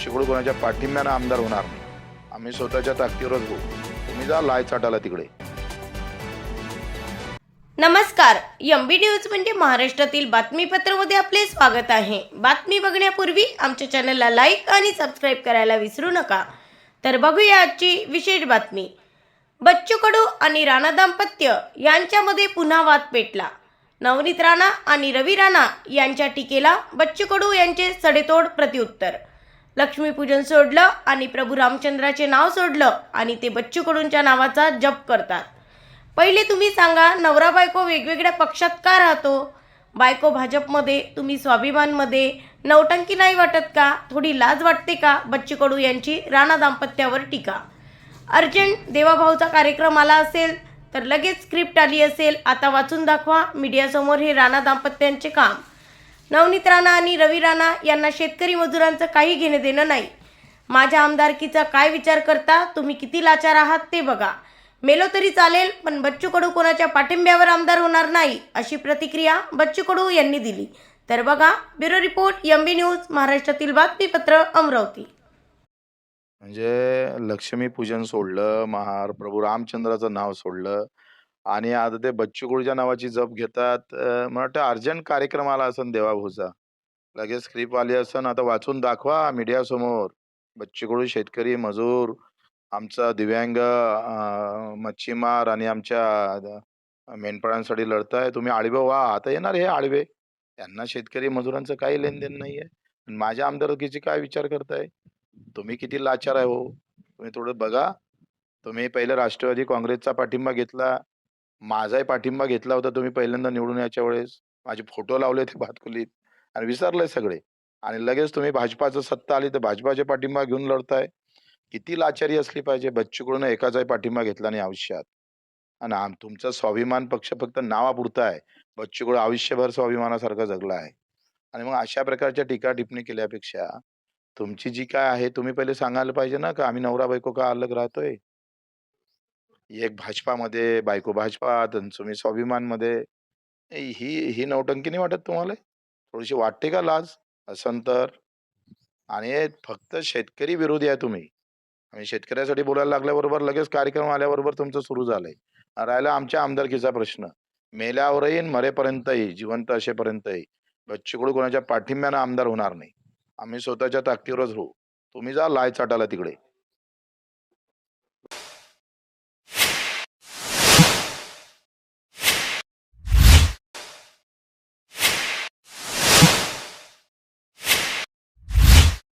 बच्चूकडू कोणाच्या पाठिंब्यानं आमदार होणार नाही. आम्ही स्वतःच्या ताकदीवरच होऊ तुम्ही जा लाय चाटाला तिकडे. नमस्कार. एम बी न्यूज म्हणजे महाराष्ट्रातील बातमीपत्रामध्ये आपले स्वागत आहे. बातमी बघण्यापूर्वी आमच्या चॅनलला लाईक आणि सबस्क्राईब करायला विसरू नका. तर बघूया आजची विशेष बातमी. बच्चू कडू आणि राणा दाम्पत्य यांच्यामध्ये पुन्हा वाद पेटला. नवनीत राणा आणि रवी राणा यांच्या टीकेला बच्चू कडू यांचे सडेतोड प्रत्युत्तर. लक्ष्मीपूजन सोडलं आणि प्रभू रामचंद्राचे नाव सोडलं आणि ते बच्चू कडूंच्या नावाचा जप करतात. पहिले तुम्ही सांगा नवरा बायको वेगवेगळ्या पक्षात का राहतो? बायको भाजपमध्ये तुम्ही स्वाभिमानमध्ये. नवटंकी नाही वाटत का? थोडी लाज वाटते का? बच्चू कडू यांची राणा दाम्पत्यावर टीका. अर्जंट देवाभाऊचा कार्यक्रम आला असेल तर लगेच स्क्रिप्ट आली असेल. आता वाचून दाखवा मीडियासमोर हे राणा दाम्पत्यांचे काम. नवनीत राणा आणि रवी राणा यांना शेतकरी मजुरांचं काही घेणं देणं नाही. माझ्या आमदारकीचा काय विचार करता तुम्ही किती लाचार आहात ते बघा. मेलो तरी चालेल पण बच्चू कडू कोणाच्या पाठिंब्यावर आमदार होणार नाही अशी प्रतिक्रिया बच्चू कडू यांनी दिली. तर बघा bureau report M B news महाराष्ट्रातील बातमीपत्र अमरावती. म्हणजे लक्ष्मी पूजन सोडलं महार प्रभू रामचंद्राचं नाव सोडलं आणि आता ते बच्चूकडूच्या नावाची जप घेतात. अं, मला वाटतं अर्जंट कार्यक्रम आला असन देवाभूचा. लगेच स्क्रिप्ट आली असन. आता वाचून दाखवा मीडिया समोर. बच्चूकडू शेतकरी मजूर आमचा दिव्यांग मच्छीमार आणि आमच्या द- मेंढपाळांसाठी लढताय. तुम्ही आळवे व्हा. आता येणार हे आळवे त्यांना शेतकरी मजुरांचं काही लेनदेन नाहीये. आहे माझ्या आमदारकीची काय विचार करताय? तुम्ही किती लाचार आहे हो? तुम्ही थोडं बघा. तुम्ही पहिले राष्ट्रवादी काँग्रेसचा पाठिंबा घेतला. माझाही पाठिंबा घेतला होता तुम्ही पहिल्यांदा निवडून याच्या वेळेस. माझे फोटो लावले ते भातकुलीत आणि विसरले सगळे. आणि लगेच तुम्ही भाजपाचं सत्ता आली तर भाजपाचे पाठिंबा घेऊन लढताय. किती लाचारी असली पाहिजे. बच्चूकडून एकाचाही पाठिंबा घेतला नाही आयुष्यात. आणि आम तुमचा स्वाभिमान पक्ष फक्त नावापुरता आहे. बच्चूकडून आयुष्यभर स्वाभिमानासारखा जगला आहे. आणि मग अशा प्रकारच्या टीका टिप्पणी केल्यापेक्षा तुमची जी काय आहे तुम्ही पहिले सांगायला पाहिजे ना का आम्ही नवरा बायको का अलग राहतोय? एक भाजपामध्ये बायको भाजपात आणि तुम्ही स्वाभिमानमध्ये ही ही नौटंकी नाही वाटत तुम्हाला? थोडीशी वाटते का लाज असन तर आणि फक्त शेतकरी विरोधी आहे तुम्ही. आणि शेतकऱ्यासाठी बोलायला लागल्याबरोबर लगेच कार्यक्रम आल्याबरोबर तुमचं सुरू झालंय. राहिला आमच्या आमदारकीचा प्रश्न. मेल्यावरही आणि मरेपर्यंतही जिवंत असेपर्यंतही बच्चूकडू कोणाच्या पाठिंब्यानं आमदार होणार नाही. आम्ही स्वतःच्या ताकदीवरच राहू. तुम्ही जा लाय चाटाला तिकडे.